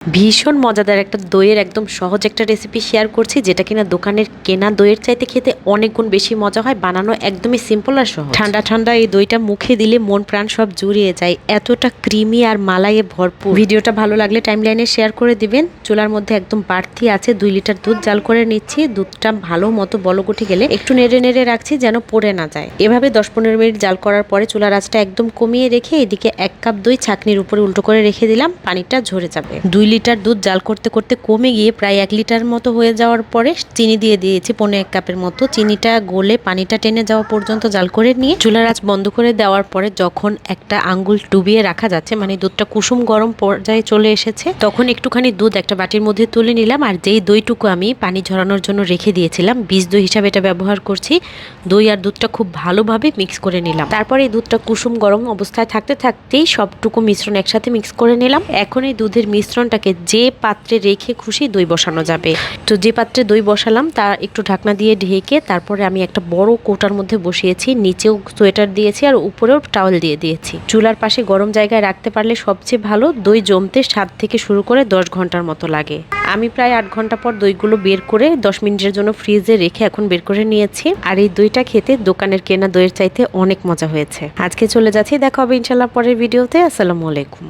ভীষণ মজাদার একটা দইয়ের একদম সহজ একটা রেসিপি শেয়ার করছি যেটা কিনা দোকানের কেনা দইয়ের চাইতে খেতে অনেক গুণ বেশি মজা হয় বানানো একদমই সিম্পল আর সহজ। ঠান্ডা ঠান্ডা এই দইটা মুখে দিলে মন প্রাণ সব জুড়িয়ে যায় এতটা ক্রিমি আর মালাইয়ে ভরপুর। ভিডিওটা ভালো লাগলে টাইমলাইনে শেয়ার করে দিবেন চুলার মধ্যে একদম বাড়তি আছে দুই লিটার দুধ জাল করে নিচ্ছি দুধটা ভালো মতো বলগুটি গেলে একটু নেড়ে নেড়ে রাখছি যেন পড়ে না যায়। এভাবে দশ পনেরো মিনিট জাল করার পরে চুলার আঁচটা একদম কমিয়ে রেখে এদিকে এক কাপ দই ছাকনির উপরে উল্টো করে রেখে দিলাম পানিটা ঝরে যাবে। দুই লিটার দুধ জাল করতে করতে কমে গিয়ে প্রায় এক লিটার মতো হয়ে যাওয়ার পরে চিনি দিয়ে দিয়েছি পনেরো এক কাপের মতো। চিনিটা গলে পানিটা টেনে যাওয়া পর্যন্ত জাল করে নিয়ে চুলার আঁচ বন্ধ করে দেওয়ার পরে যখন একটা আঙ্গুল ডুবিয়ে রাখা যাচ্ছে মানে দুধটা কুসুম গরম পর্যায়ে চলে এসেছে, তখন একটুখানি দুধ একটা বাটির মধ্যে তুলে নিলাম আর যেই দইটুকু আমি পানি ঝরানোর জন্য রেখে দিয়েছিলাম, বীজ দই হিসাবে এটা ব্যবহার করছি, দই আর দুধটা খুব ভালোভাবে মিক্স করে নিলাম। তারপরে এই দুধটা কুসুম গরম অবস্থায় থাকতে থাকতেই সবটুকু মিশ্রণ একসাথে মিক্স করে নিলাম। এখন এই দুধের মিশ্রণটাকে যে পাত্রে রেখে খুশি দই বসানো যাবে। তো যে পাত্রে দই বসালাম তার একটু ঢাকনা দিয়ে ঢেকে তারপরে আমি একটা বড় কোটার মধ্যে বসিয়েছি, নিচেও সোয়েটার দিয়েছি আর উপরেও টাওয়েল দিয়ে দিয়েছি। চুলার পাশে গরম জায়গায় রাখতে পারলে সবচেয়ে ভালো দই জমতে সাত থেকে শুরু করে দশ ঘণ্টার মতো লাগে। আমি প্রায় আট ঘণ্টা পর দইগুলো বের করে দশ মিনিটের জন্য ফ্রিজে রেখে এখন বের করে নিয়েছি। আর এই দইটা খেতে দোকানের কেনা দইয়ের চাইতে অনেক মজা হয়েছে। আজকে চলে যাচ্ছি, দেখা হবে ইনশাল্লাহ পরের ভিডিওতে। আসসালামু আলাইকুম।